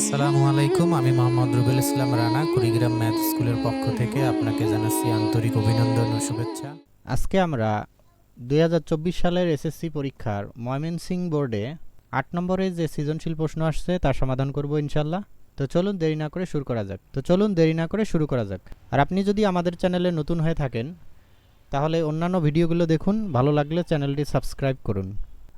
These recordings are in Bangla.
আসসালামু আলাইকুম, আমি মোহাম্মদ রুবেল ইসলাম রানা, কুড়িগ্রাম ম্যাথ স্কুলের পক্ষ থেকে আপনাকে জানাচ্ছি আন্তরিক অভিনন্দন ও শুভেচ্ছা। আজকে আমরা দু হাজার চব্বিশ সালের এসএসসি পরীক্ষার ময়মনসিং বোর্ডে আট নম্বরে যে সৃজনশীল প্রশ্ন আসছে তার সমাধান করব ইনশাল্লাহ তো চলুন দেরি না করে শুরু করা যাক। তো চলুন দেরি না করে শুরু করা যাক। আর আপনি যদি আমাদের চ্যানেলে নতুন হয়ে থাকেন, তাহলে অন্যান্য ভিডিওগুলো দেখুন, ভালো লাগলে চ্যানেলটি সাবস্ক্রাইব করুন।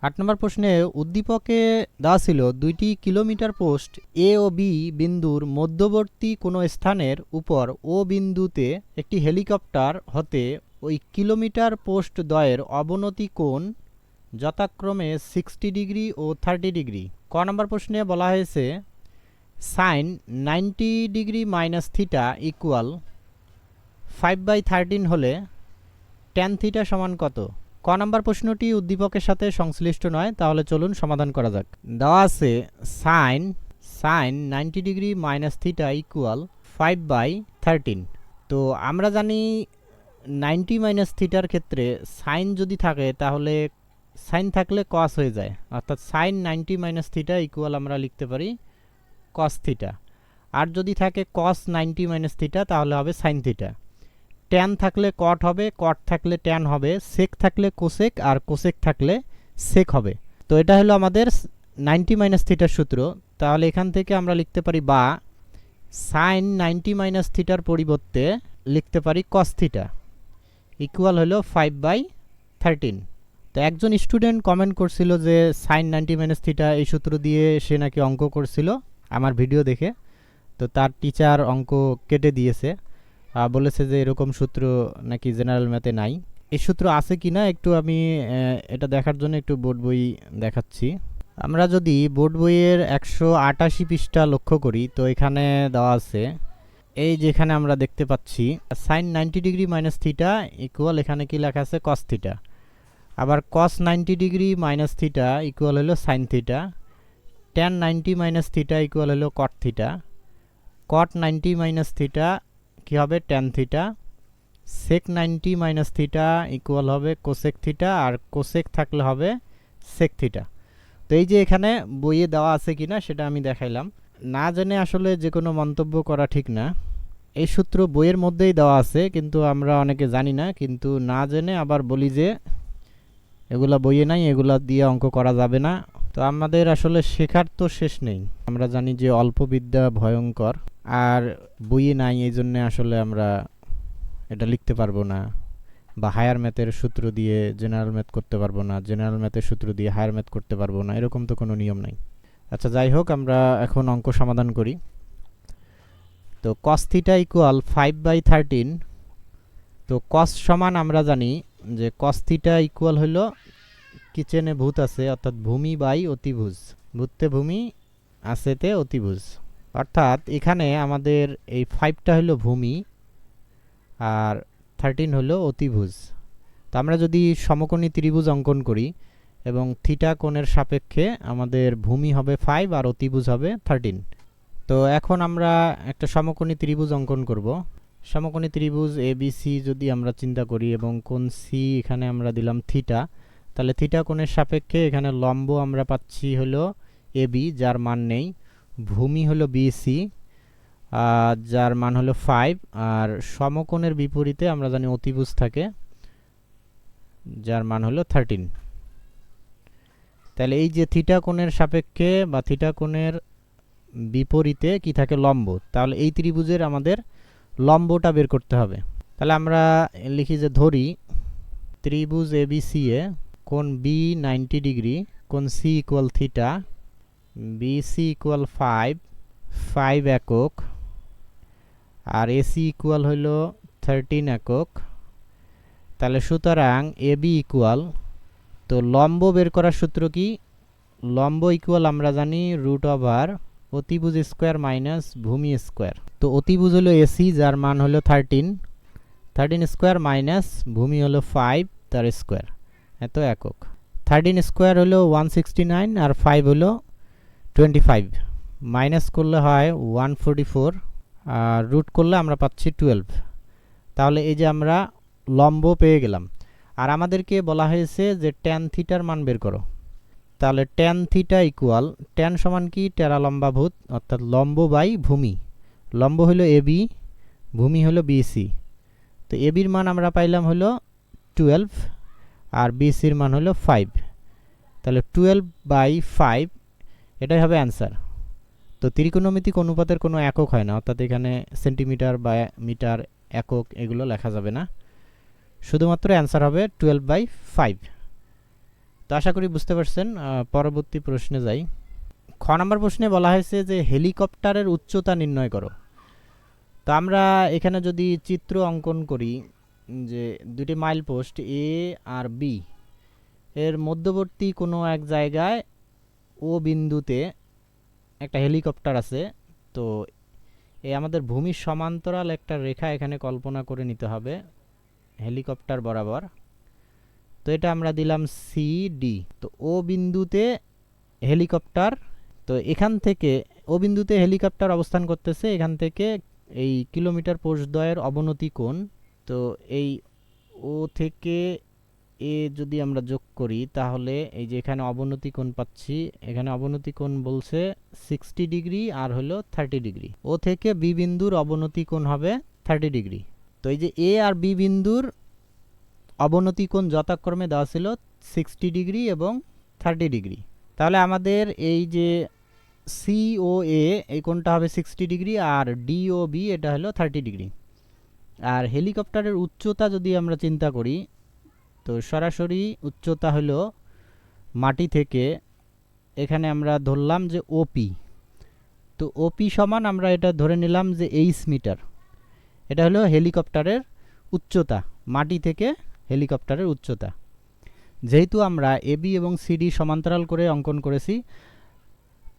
আট নম্বর প্রশ্নে উদ্দীপকে দেওয়া ছিল দুইটি কিলোমিটার পোস্ট এ ও বি বিন্দুর মধ্যবর্তী কোনো স্থানের উপর ও বিন্দুতে একটি হেলিকপ্টার হতে ওই কিলোমিটার পোস্ট দ্বয়ের অবনতি কোণ যথাক্রমে সিক্সটি ডিগ্রি ও থার্টি ডিগ্রি। ক নম্বর প্রশ্নে বলা হয়েছে, sine ninety degree minus theta equal five by thirteen হলে ট্যান থিটা সমান কত? ক নম্বর প্রশ্নটি উদ্দীপকের সাথে সংশ্লিষ্ট নয়, তাহলে চলুন সমাধান করা যাক। দেওয়া আছে sine sine ninety degree minus theta equal five by thirteen তো আমরা জানি নাইনটি মাইনাস থিটার ক্ষেত্রে সাইন যদি থাকে, তাহলে সাইন থাকলে কস হয়ে যায়। অর্থাৎ sine ninety minus theta equal আমরা লিখতে পারি কস থিটা আর যদি থাকে কস নাইনটি মাইনাস থিটা তাহলে হবে সাইন থিটা ট্যান থাকলে কট হবে কট থাকলে ট্যান হবে সেক থাকলে কোসেক আর কোসেক থাকলে সেক হবে। তো এটা হলো আমাদের নাইনটি মাইনাস থিটার সূত্র। তাহলে এখান থেকে আমরা লিখতে পারি বা সাইন নাইনটি মাইনাস থিটার পরিবর্তে লিখতে পারি কস থিটা ইকুয়াল হলো ফাইভ বাই থার্টিন তো একজন স্টুডেন্ট কমেন্ট করছিল যে সাইন নাইনটি মাইনাস থিটা এই সূত্র দিয়ে সে নাকি অঙ্ক করছিল, আমার ভিডিও দেখে। তো তার টিচার অঙ্ক কেটে দিয়েছে। বলেছে যে এরকম সূত্র নাকি জেনারেল ম্যাথে নাই। এই সূত্র আছে কি না একটু আমি এটা দেখার জন্য একটু বোর্ড বই দেখাচ্ছি। আমরা যদি বোর্ড বইয়ের একশো আটাশি পৃষ্ঠা লক্ষ্য করি, তো এখানে দেওয়া আছে, এই যেখানে আমরা দেখতে পাচ্ছি sine ninety degree minus theta equal এখানে কি লেখা আছে? কস থিটা আবার cos ninety degree minus theta equal হলো sine theta tan ninety minus theta equal হলো cot theta cot ninety minus theta কী হবে tan theta sec ninety minus theta equal হবে কোসেক থিটা আর কোসেক থাকলে হবে সেক থিটা তো এই যে এখানে বইয়ে দেওয়া আছে কিনা সেটা আমি দেখাইলাম। না জেনে আসলে যে কোনো মন্তব্য করা ঠিক না। এই সূত্র বইয়ের মধ্যেই দেওয়া আছে, কিন্তু আমরা অনেকে জানি না, কিন্তু না জেনে আবার বলি যে এগুলা বইয়ে নাই, এগুলা দিয়ে অঙ্ক করা যাবে না। তো আমাদের আসলে শেখার তো শেষ নেই। আমরা জানি যে অল্প বিদ্যা ভয়ঙ্কর, আর বইয়ে নাই এই জন্যে আসলে আমরা এটা লিখতে পারব না বা হায়ার ম্যাথের সূত্র দিয়ে জেনারেল ম্যাথ করতে পারব না জেনারেল ম্যাথের সূত্র দিয়ে হায়ার ম্যাথ করতে পারব না, এরকম তো কোনো নিয়ম নাই। আচ্ছা যাই হোক, আমরা এখন অঙ্ক সমাধান করি। তো cos theta equal five by thirteen তো কস সমান আমরা জানি যে কস থিটা ইকুয়াল হলো কিচেনে ভূত আছে, অর্থাৎ ভূমি বাই অতিভুজ। ভূতে ভূমি আছেতে অতিভুজ। অর্থাৎ এখানে আমাদের এই ফাইভটা হলো ভূমি আর থার্টিন হলো অতিভুজ। তো আমরা যদি সমকোণী ত্রিভুজ অঙ্কন করি এবং থিটা কোণের সাপেক্ষে আমাদের ভূমি হবে ফাইভ আর অতিভুজ হবে থার্টিন তো এখন আমরা একটা সমকোণী ত্রিভুজ অঙ্কন করব। সমকোণী ত্রিভুজ এ বি সি যদি আমরা চিন্তা করি এবং কোন সি এখানে আমরা দিলাম থিটা তাহলে থিটা কোণের সাপেক্ষে এখানে লম্ব আমরা পাচ্ছি হলো এ বি, যার মান নেই। ভূমি হলো বিসি যার মান হলো ফাইভ। আর সমকোণের বিপরীতে আমরা জানি অতিভুজ থাকে, যার মান হলো থার্টিন। তাহলে এই যে থিটা কোণের সাপেক্ষে বা থিটা কোণের বিপরীতে কি থাকে লম্ব, তাহলে এই ত্রিভুজের আমাদের লম্বটা বের করতে হবে। তাহলে আমরা লিখি যে ধরি ত্রিভুজ এ বি সি এ কোণ বি নাইনটি ডিগ্রি কোণ C equal theta B C equal five five একক, আর এসি ইকুয়াল হইল থার্টিন একক। তাহলে সুতরাং এ বি ইকুয়াল তো লম্ব বের করার সূত্র কি? লম্ব ইকুয়াল আমরা জানি রুট ওভার অতিভুজ স্কোয়ার মাইনাস ভূমি স্কোয়ার তো অতিভুজ হলো এসি যার মান হলো থার্টিন থার্টিন স্কোয়ার মাইনাস ভূমি হলো ফাইভ তার স্কোয়ার এত একক। থার্টিন স্কোয়ার হলো ওয়ান সিক্সটি নাইন আর ফাইভ হলো টোয়েন্টি ফাইভ মাইনাস করলে হয় ওয়ান ফোরটি ফোর আর রুট করলে আমরা পাচ্ছি টুয়েলভ তাহলে এই যে আমরা লম্ব পেয়ে গেলাম। আর আমাদেরকে বলা হয়েছে যে ট্যান থিটার মান বের করো। তাহলে ট্যান থিটা ইকুয়াল ট্যান সমান কি? টেরা লম্বা ভূত অর্থাৎ লম্ব বাই ভূমি। লম্ব হলো এবি ভূমি হলো বিসি তো এবির মান আমরা পাইলাম হলো টুয়েলভ আর বিসির মান হলো ফাইভ তাহলে টুয়েলভ বাই ফাইভ এটাই হবে অ্যান্সার তো ত্রিকোণমিতিক অনুপাতের কোনো একক হয় না, অর্থাৎ এখানে সেন্টিমিটার বা মিটার একক এগুলো লেখা যাবে না। শুধুমাত্র অ্যান্সার হবে টুয়েলভ বাই ফাইভ তো আশা করি বুঝতে পারছেন পরবর্তী প্রশ্নে যাই। খ নম্বর প্রশ্নে বলা হয়েছে যে হেলিকপ্টারের উচ্চতা নির্ণয় করো। তো আমরা এখানে যদি চিত্র অঙ্কন করি যে দুটি মাইল পোস্ট এ আর বি এর মধ্যবর্তী কোনো এক জায়গায় ও বিন্দুতে একটা হেলিকপ্টার আছে। তো এ আমাদের ভূমির সমান্তরাল একটা রেখা এখানে কল্পনা করে নিতে হবে হেলিকপ্টার বরাবর। তো এটা আমরা দিলাম সি ডি তো ও বিন্দুতে হেলিকপ্টার তো এখান থেকে ও বিন্দুতে হেলিকপ্টার অবস্থান করতেছে, এখান থেকে এই কিলোমিটার পোষদ্বয়ের অবনতি কোণ তো এই ও থেকে এ যদি আমরা যোগ করি, তাহলে এই যে এখানে অবনতি কোণ পাচ্ছি, এখানে অবনতি কোণ বলছে সিক্সটি ডিগ্রি আর হলো থার্টি ডিগ্রি ও থেকে বি বিন্দুর অবনতি কোণ হবে থার্টি ডিগ্রি তো এই যে এ আর বি বিন্দুর অবনতি কোণ যথাক্রমে দেওয়া ছিল সিক্সটি ডিগ্রি এবং থার্টি ডিগ্রি তাহলে আমাদের এই যে সি ও এ এই কোণটা হবে সিক্সটি ডিগ্রি আর ডি ও বি এটা হলো থার্টি ডিগ্রি আর হেলিকপ্টারের উচ্চতা যদি আমরা চিন্তা করি, তো সরাসরি উচ্চতা হলো মাটি থেকে এখানে আমরা ধরলাম যে ওপি তো ওপি সমান আমরা এটা ধরে নিলাম যে এইচ মিটার এটা হলো হেলিকপ্টারের উচ্চতা, মাটি থেকে হেলিকপ্টারের উচ্চতা। যেহেতু আমরা এবি এবং সিডি সমান্তরাল করে অঙ্কন করেছি,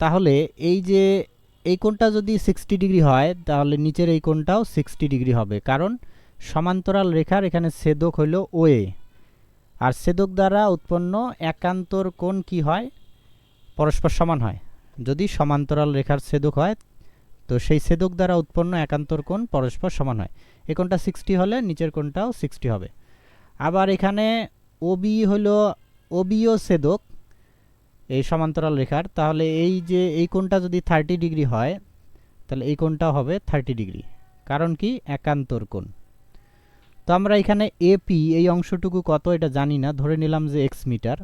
তাহলে এই যে এই কোণটা যদি সিক্সটি ডিগ্রি হয়, তাহলে নিচের এই কোণটাও সিক্সটি ডিগ্রি হবে। কারণ সমান্তরাল রেখার এখানে ছেদক হলো ওয়ে আর ছেদক দ্বারা উৎপন্ন একান্তর কোণ কি হয়? পরস্পর সমান হয়। যদি সমান্তরাল রেখার ছেদক হয়, তো সেই ছেদক দ্বারা উৎপন্ন একান্তর কোণ পরস্পর সমান হয়। এই কোণটা সিক্সটি হলে নিচের কোণটাও সিক্সটি হবে। আবার এখানে ওবি হলো ওবিও ছেদক। এই সমান্তরাল রেখার, তাহলে এই যে, এই কোণটা যদি থার্টি ডিগ্রি হয়, তাহলে এই কোণটাও হবে থার্টি ডিগ্রি কারণ কি? একান্তর কোণ। তো আমরা এখানে এপি এই অংশটুকু কত এটা জানি না, ধরে নিলাম যে এক্স মিটার।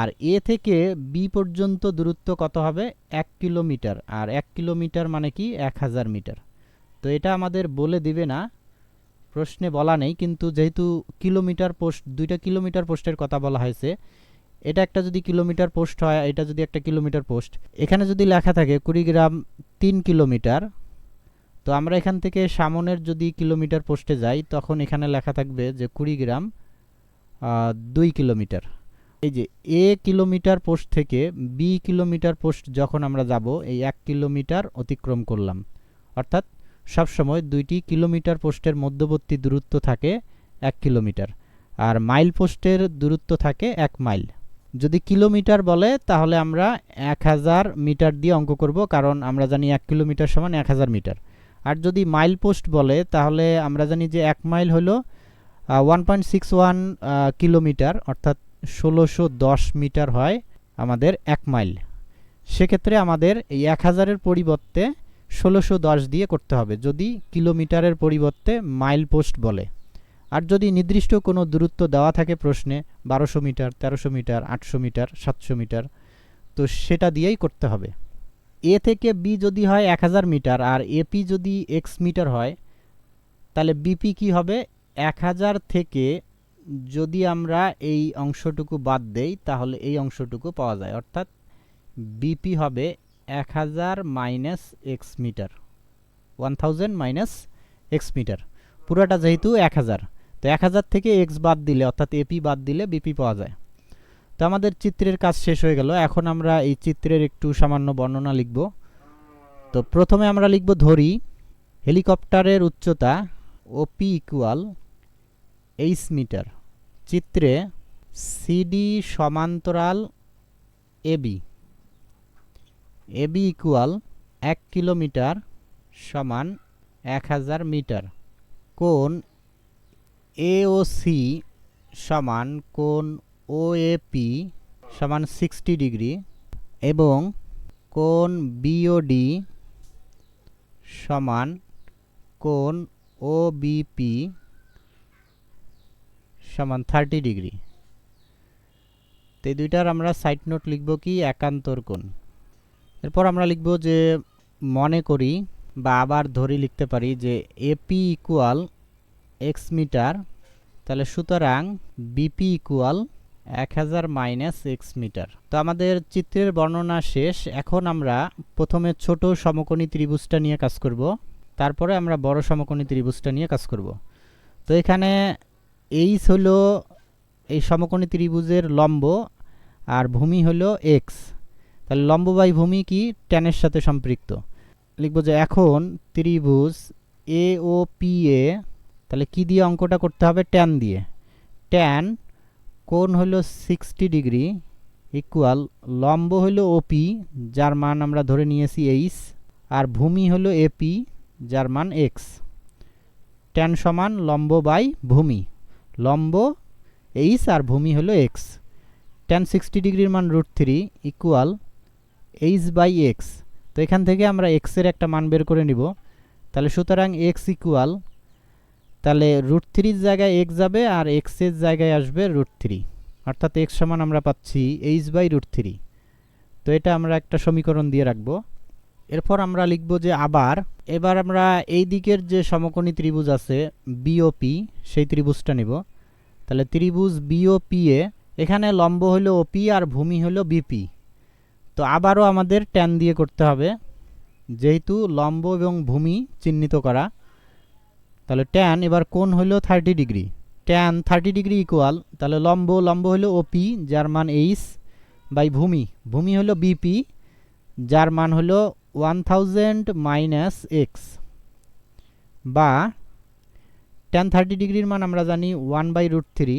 আর এ থেকে বি পর্যন্ত দূরত্ব কত হবে? এক কিলোমিটার। আর এক কিলোমিটার মানে কি? এক হাজার মিটার। তো এটা আমাদের বলে দিবে না, প্রশ্নে বলা নেই, কিন্তু যেহেতু কিলোমিটার পোস্ট, দুইটা কিলোমিটার পোস্টের কথা বলা হয়েছে এটা একটা যদি কিলোমিটার পোস্ট হয় এটা যদি একটা কিলোমিটার পোস্ট। এখানে যদি লেখা থাকে কুড়িগ্রাম তিন কিলোমিটার তো আমরা এখান থেকে সামনের যদি কিলোমিটার পোস্টে যাই তখন এখানে লেখা থাকবে যে কুড়িগ্রাম আহ, দুই কিলোমিটার। এই যে এ কিলোমিটার পোস্ট থেকে বি কিলোমিটার পোস্ট যখন আমরা যাব এই এক কিলোমিটার অতিক্রম করলাম। অর্থাৎ সবসময় দুইটি কিলোমিটার পোস্টের মধ্যবর্তী দূরত্ব থাকে এক কিলোমিটার আর মাইল পোস্টের দূরত্ব থাকে এক মাইল। যদি কিলোমিটার বলে, তাহলে আমরা এক হাজার মিটার দিয়ে অঙ্ক করব, কারণ আমরা জানি এক কিলোমিটার সমান এক হাজার মিটার। আর যদি মাইল পোস্ট বলে, তাহলে আমরা জানি যে এক মাইল হলো one point six one kilometre, অর্থাৎ ষোলোশো দশ মিটার হয় আমাদের এক মাইল। সেক্ষেত্রে আমাদের এই এক হাজারের পরিবর্তে ষোলোশো দশ দিয়ে করতে হবে। যদি কিলোমিটারের পরিবর্তে মাইল পোস্ট বলে। আর যদি নির্দিষ্ট কোনো দূরত্ব দেওয়া থাকে প্রশ্নে, বারোশো মিটার, তেরোশো মিটার, আটশো মিটার, সাতশো মিটার, তো সেটা দিয়েই করতে হবে। এ থেকে বি যদি হয় এক হাজার মিটার আর এপি যদি এক্স মিটার হয়, তাহলে বিপি কি হবে? এক হাজার থেকে যদি আমরা এই অংশটুকু বাদ দেই, তাহলে এই অংশটুকু পাওয়া যায়। অর্থাৎ বিপি হবে এক হাজার minus X metre, one thousand minus X metre. পুরোটা যেহেতু এক হাজার। তো এক হাজার থেকে এক্স বাদ দিলে, অর্থাৎ এপি বাদ দিলে বিপি পাওয়া যায়। তো আমাদের চিত্রের কাজ শেষ হয়ে গেল। এখন আমরা এই চিত্রের একটু সামান্য বর্ণনা লিখব। তো প্রথমে আমরা লিখব ধরি, হেলিকপ্টারের উচ্চতা ওপি ইকুয়াল এইচ মিটার চিত্রে সিডি সমান্তরাল এবি এবি ইকুয়াল এক কিলোমিটার সমান এক হাজার মিটার। কোণ এ ও সি সমান কোণ ও এ পি সমান সিক্সটি ডিগ্রি এবং কোণ বিওডি সমান কোণ ও বিপি সমান থার্টি ডিগ্রি তো এই দুইটার আমরা সাইড নোট লিখব কি একান্তর কোণ। এরপর আমরা লিখব যে মনে করি বা আবার ধরি লিখতে পারি যে এপি ইকুয়াল এক্স মিটার, তাহলে সুতরাং বিপি ইকুয়াল এক হাজার মাইনাস এক্স মিটার। তো আমাদের চিত্রের বর্ণনা শেষ। এখন আমরা প্রথমে ছোট সমকোণী ত্রিভুজটা নিয়ে কাজ করব। তারপরে আমরা বড় সমকোণী ত্রিভুজটা নিয়ে কাজ করব। তো এখানে এইচ হলো এই সমকোণী ত্রিভুজের লম্ব আর ভূমি হলো এক্স তাহলে লম্ব বাই ভূমি কি? ট্যানের সাথে সম্পৃক্ত। লিখব যে এখন ত্রিভুজ এ ও পি এ তাহলে কি দিয়ে অঙ্কটা করতে হবে? ট্যান দিয়ে। ট্যান কোণ হলো সিক্সটি ডিগ্রি ইকুয়াল লম্ব হলো ওপি যার মান আমরা ধরে নিয়েছি এইচ আর ভূমি হলো এপি যার মান এক্স ট্যান সমান লম্ব বাই ভূমি। লম্ব এইচ আর ভূমি হলো এক্স ট্যান সিক্সটি ডিগ্রির মান root three equal H by X তো এখান থেকে আমরা এক্সের একটা মান বের করে নিব। তাহলে সুতরাং এক্স ইকুয়াল তাহলে রুট থ্রির জায়গায় এক্স যাবে আর এক্সের জায়গায় আসবে রুট থ্রি অর্থাৎ এক্স সমান আমরা পাচ্ছি এইচ বাই রুট থ্রি তো এটা আমরা একটা সমীকরণ দিয়ে রাখব। এরপর আমরা লিখব যে আবার, এবার আমরা এই দিকের যে সমকোণী ত্রিভুজ আছে বিওপি সেই ত্রিভুজটা নিব। তাহলে ত্রিভুজ বিওপি এ, এখানে লম্ব হলো ওপি আর ভূমি হলো বিপি তো আবারও আমাদের ট্যান দিয়ে করতে হবে, যেহেতু লম্ব এবং ভূমি চিহ্নিত করা। তাহলে ট্যান এবার কোন হলো thirty degree tan thirty degree equal তাহলে লম্ব লম্ব হলো ওপি যার মান এইচ বাই ভূমি। ভূমি হলো বিপি যার মান হলো ওয়ান থাউজেন্ড মাইনাস এক্স বা ট্যান থার্টি ডিগ্রির মান আমরা জানি one by root three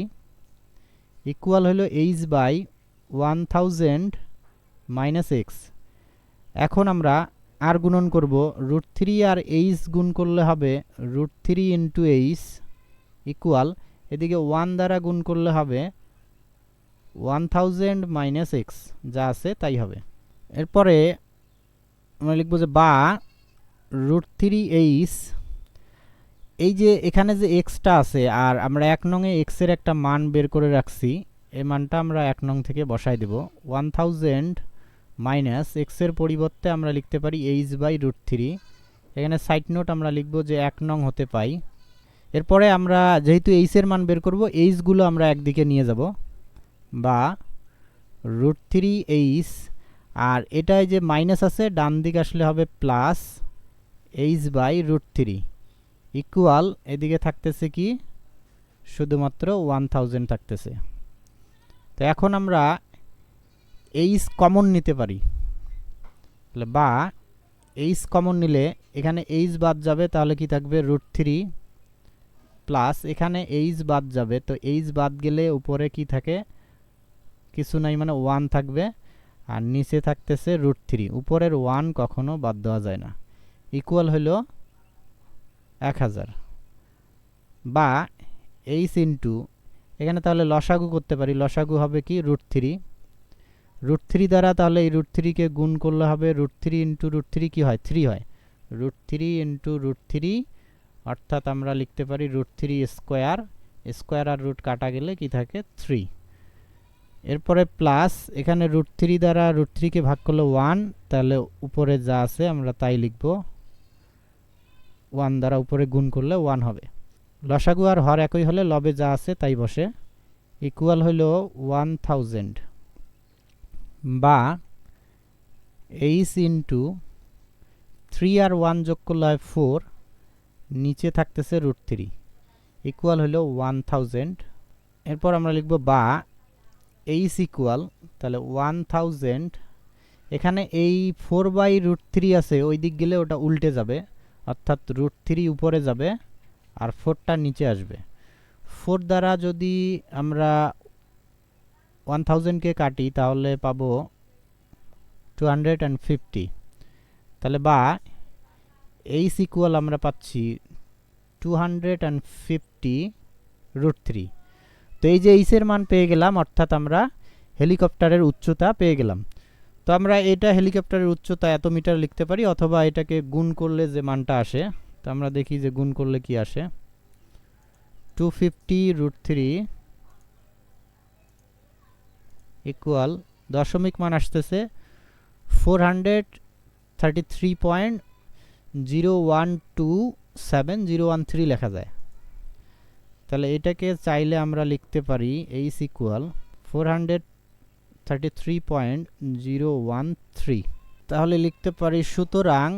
equal হলো H by one thousand minus X এখন আমরা আর গুণন করব রুট থ্রি আর এইচ গুণ করলে হবে root three into H equal এদিকে ওয়ান দ্বারা গুণ করলে হবে ওয়ান থাউজেন্ড মাইনাস এক্স যা আছে তাই হবে। এরপরে আমরা লিখব যে বা রুট থ্রি এইচ এই যে এখানে যে এক্সটা আছে আর আমরা এক নংয়ে এক্সের একটা মান বের করে রাখছি, এই মানটা আমরা এক নং থেকে বসাই দেব। ওয়ান থাউজেন্ড মাইনাস এক্সের পরিবর্তে আমরা লিখতে পারি এইচ বাই রুট থ্রি এখানে সাইড নোট আমরা লিখব যে এক নং হতে পাই। এরপরে আমরা যেহেতু এইচের মান বের করব এইচগুলো আমরা একদিকে নিয়ে যাব। বা রুট থ্রি এইচ আর এটায় যে মাইনাস আছে, ডান দিকে আসলে হবে plus H by root three equal এদিকে থাকতেছে কি? শুধুমাত্র ওয়ান থাকতেছে। তো এখন আমরা এইচ কমন নিতে পারি। তাহলে বা এইচ কমন নিলে এখানে এইচ বাদ যাবে, তাহলে কি থাকবে? রুট থ্রি প্লাস এখানে এইচ বাদ যাবে। তো এইচ বাদ গেলে উপরে কি থাকে? কিছু নাই মানে ওয়ান থাকবে। আর নিচে থাকতেছে রুট থ্রি উপরের ওয়ান কখনো বাদ দেওয়া যায় না। ইকুয়াল হলো এক হাজার। বা এইচ ইন্টু এখানে তাহলে লসাগু করতে পারি। লসাগু হবে কি? রুট থ্রি রুট থ্রি দ্বারা তাহলে এই রুট থ্রিকে গুণ করলে হবে root three into root three কী হয়? থ্রি হয়। Root three into root three অর্থাৎ আমরা লিখতে পারি রুট থ্রি স্কোয়ার স্কোয়ার আর রুট কাটা গেলে কি থাকে? থ্রি এরপরে প্লাস এখানে রুট থ্রি দ্বারা রুট থ্রিকে ভাগ করলে ওয়ান তাহলে উপরে যা আছে আমরা তাই লিখব। ওয়ান দ্বারা উপরে গুণ করলে ওয়ান হবে। লসাগু আর হর একই হলে লবে যা আছে তাই বসে। ইকুয়াল হইল ওয়ান থাউজেন্ড বা এইচ ইন্টু থ্রি আর ওয়ান যোগ করলে হয় ফোর নিচে থাকতেছে রুট থ্রি ইকুয়াল হলো ওয়ান থাউজেন্ড এরপর আমরা লিখব বা এইচ ইকুয়াল তাহলে ওয়ান থাউজেন্ড এখানে এই ফোর বাই রুট থ্রি আছে, ওই দিক গেলে ওটা উল্টে যাবে, অর্থাৎ রুট থ্রি উপরে যাবে, আর ফোরটা নিচে আসবে। ফোর দ্বারা যদি আমরা ওয়ান থাউজেন্ডকে কাটি, তাহলে পাবো টু হান্ড্রেড অ্যান্ড ফিফটি তাহলে বা এইচ ইকুয়াল আমরা পাচ্ছি two hundred and fifty root three তো এই যে এইচের মান পেয়ে গেলাম, অর্থাৎ আমরা হেলিকপ্টারের উচ্চতা পেয়ে গেলাম। তো আমরা এটা হেলিকপ্টারের উচ্চতা এত মিটার লিখতে পারি, অথবা এটাকে গুণ করলে যে মানটা আসে, তো আমরা দেখি যে গুণ করলে কি আসে। Two fifty root three equal দশমিক মান আসতেছে four hundred thirty three point zero one two seven zero one three লেখা যায়। তাহলে এটাকে চাইলে আমরা লিখতে পারি H equal four hundred thirty three point zero one three তাহলে লিখতে পারি সুতরাং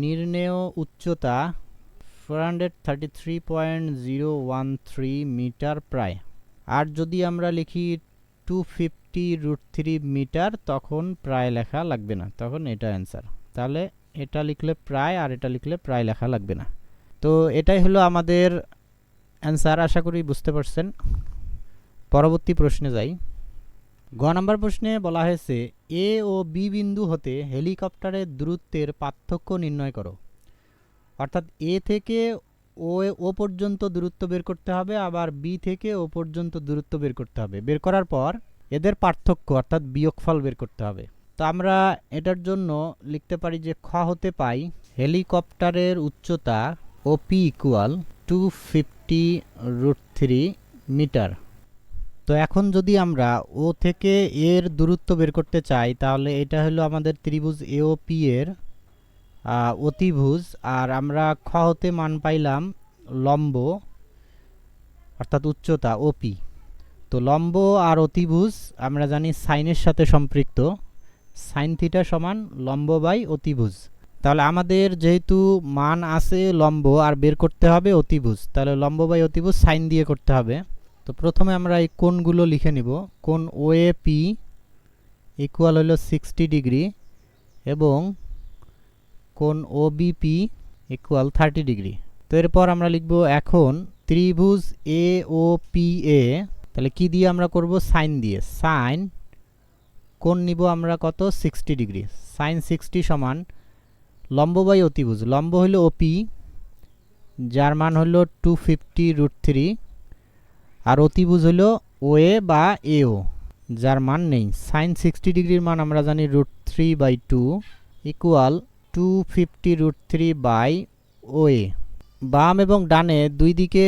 নির্ণেয় উচ্চতা four hundred thirty three point zero one three metre প্রায়। আর যদি আমরা লিখি two fifty root three metre তখন প্রায় লেখা লাগবে না। তখন এটা অ্যান্সার তাহলে এটা লিখলে প্রায় আর এটা লিখলে প্রায় লেখা লাগবে না। তো এটাই হলো আমাদের অ্যান্সার আশা করি বুঝতে পারছেন। পরবর্তী প্রশ্নে যাই। গ নম্বর প্রশ্নে বলা হয়েছে, এ ও বি বিন্দু হতে হেলিকপ্টারের দূরত্বের পার্থক্য নির্ণয় করো। অর্থাৎ এ থেকে ও ও পর্যন্ত দূরত্ব বের করতে হবে, আবার বি থেকে ও পর্যন্ত দূরত্ব বের করতে হবে। বের করার পর এদের পার্থক্য, অর্থাৎ বিয়োগফল বের করতে হবে। তো আমরা এটার জন্য লিখতে পারি যে খ হতে পাই, হেলিকপ্টারের উচ্চতা O P equal two fifty root three metre তো এখন যদি আমরা ও থেকে এর দূরত্ব বের করতে চাই, তাহলে এটা হলো আমাদের ত্রিভুজ এ ও পি এর অতিভুজ, আর আমরা খ হতে মান পাইলাম লম্ব, অর্থাৎ উচ্চতা ওপি তো লম্ব আর অতিভুজ, আমরা জানি সাইনের সাথে সম্পৃক্ত। সাইন থিটা সমান লম্ব বাই অতিভুজ। তাহলে আমাদের যেহেতু মান আছে লম্ব, আর বের করতে হবে অতিভুজ, তাহলে লম্ব বাই অতিভুজ সাইন দিয়ে করতে হবে। তো প্রথমে আমরা এই কোণগুলো লিখে নিব। কোণ ও এ পি ইকুয়াল হলো সিক্সটি ডিগ্রি এবং কোণ O BP equal thirty degree তো এরপর আমরা লিখব এখন ত্রিভুজ এ ও পি এ তাহলে কি দিয়ে আমরা করব? সাইন দিয়ে। সাইন, কোণ নিব আমরা কত? সিক্সটি ডিগ্রি সাইন সিক্সটি সমান লম্ব বাই অতিভুজ। লম্ব হলো ওপি যার মান হলো টু ফিফটি রুট থ্রি আর অতিভুজ হলো ওএ বা এও যার মান নেই। সাইন সিক্সটি ডিগ্রির মান আমরা জানি root three by two equal two fifty root three by OA বাম এবং ডানে দুই দিকে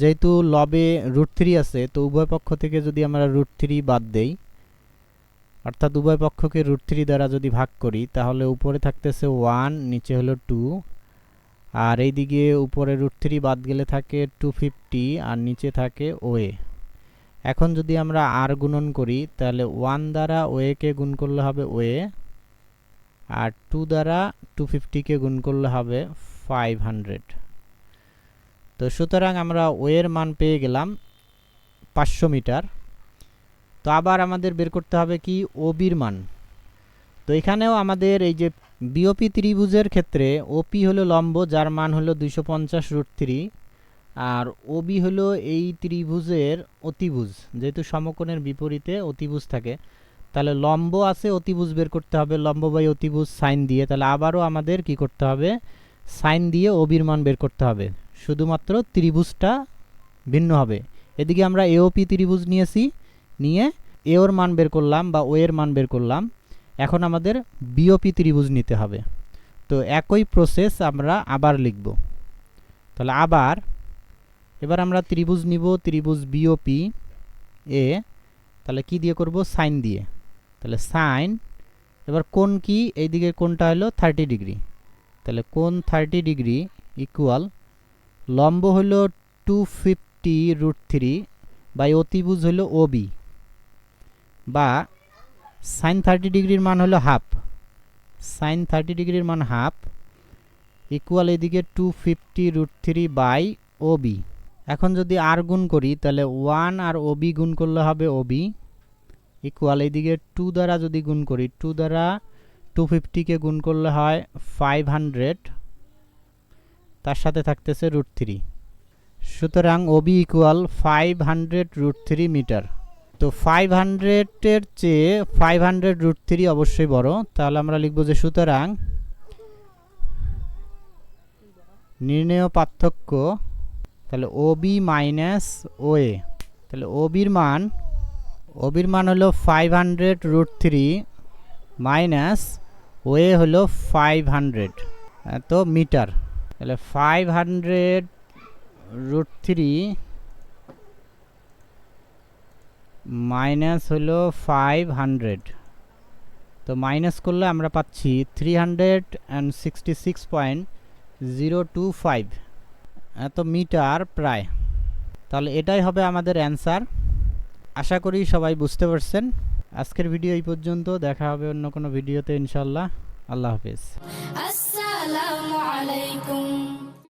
যেহেতু লবে রুট থ্রি আছে, তো উভয় পক্ষ থেকে যদি আমরা রুট থ্রি বাদ দেই, অর্থাৎ উভয় পক্ষকে রুট থ্রি দ্বারা যদি ভাগ করি, তাহলে উপরে থাকতেছে ওয়ান নিচে হলো টু আর এইদিকে উপরে রুট থ্রি বাদ গেলে থাকে টু ফিফটি আর নিচে থাকে ওয়ে এখন যদি আমরা আর গুণন করি, তাহলে ওয়ান দ্বারা ওয়েকে গুণ করলে হবে ওয়ে আর টু দ্বারা টু ফিফটিকে গুণ করলে হবে ফাইভ হান্ড্রেড তো সুতরাং আমরা ওয়ের মান পেয়ে গেলাম পাঁচশো মিটার। তো আবার আমাদের বের করতে হবে কি ওবির মান। তো এখানেও আমাদের এই যে বিওপি ত্রিভুজের ক্ষেত্রে ওপি হলো লম্ব, যার মান হলো দুইশো পঞ্চাশ রুট থ্রি আর ওবি হলো এই ত্রিভুজের অতিভুজ, যেহেতু সমকোণের বিপরীতে অতিভুজ থাকে। তাহলে লম্ব আছে অতিভুজ বের করতে হবে, লম্ব বাই অতিভুজ সাইন দিয়ে, তাহলে আবারও আমাদের কি করতে হবে? সাইন দিয়ে ওবির মান বের করতে হবে। শুধুমাত্র ত্রিভুজটা ভিন্ন হবে। এদিকে আমরা এওপি ত্রিভুজ নিয়েছি, নিয়ে এওর মান বের করলাম বা ও এর মান বের করলাম। এখন আমাদের বিওপি ত্রিভুজ নিতে হবে। তো একই প্রসেস আমরা আবার লিখব। তাহলে আবার, এবার আমরা ত্রিভুজ নিব, ত্রিভুজ বিওপি এ তাহলে কি দিয়ে করব? সাইন দিয়ে। তাহলে সাইন এবার কোন কি? এই দিকের কোনটা হলো থার্টি ডিগ্রি তাহলে কোন থার্টি ডিগ্রি ইকুয়াল লম্ব হলো two fifty root three by অতিভুজ হলো ওবি বা সাইন থার্টি ডিগ্রির মান হলো হাফ সাইন থার্টি ডিগ্রির মান হাফ ইকুয়াল এদিকে two fifty root three by OB এখন যদি আর গুণ করি, তাহলে ওয়ান আর ওবি গুণ করলে হবে ওবি ইকুয়াল এইদিকে টু দ্বারা যদি গুণ করি টু দ্বারা টু ফিফটিকে গুণ করলে হয় ফাইভ হান্ড্রেড তার সাথে থাকতেছে রুট থ্রি সুতরাং OB equal five hundred root three metre তো ফাইভ হান্ড্রেডের চেয়ে ফাইভ হান্ড্রেড রুট থ্রি অবশ্যই বড়। তাহলে আমরা লিখব যে সুতরাং নির্ণেয় পার্থক্য, তাহলে ওবি মাইনাস ওএ তাহলে ওবির মান ওবির মান হলো five hundred root three minus OA হলো ফাইভ হান্ড্রেড তো মিটার। তাহলে five hundred root three minus হলো ফাইভ হান্ড্রেড তো মাইনাস করলে আমরা পাচ্ছি three hundred and sixty six point zero two five এত মিটার প্রায়। তাহলে এটাই হবে আমাদের অ্যান্সার আশা করি সবাই বুঝতে পারছেন। আজকের ভিডিও এই পর্যন্ত। দেখা হবে অন্য কোনো ভিডিওতে ইনশাল্লাহ আল্লাহ হাফিজ। আসসালামু আলাইকুম।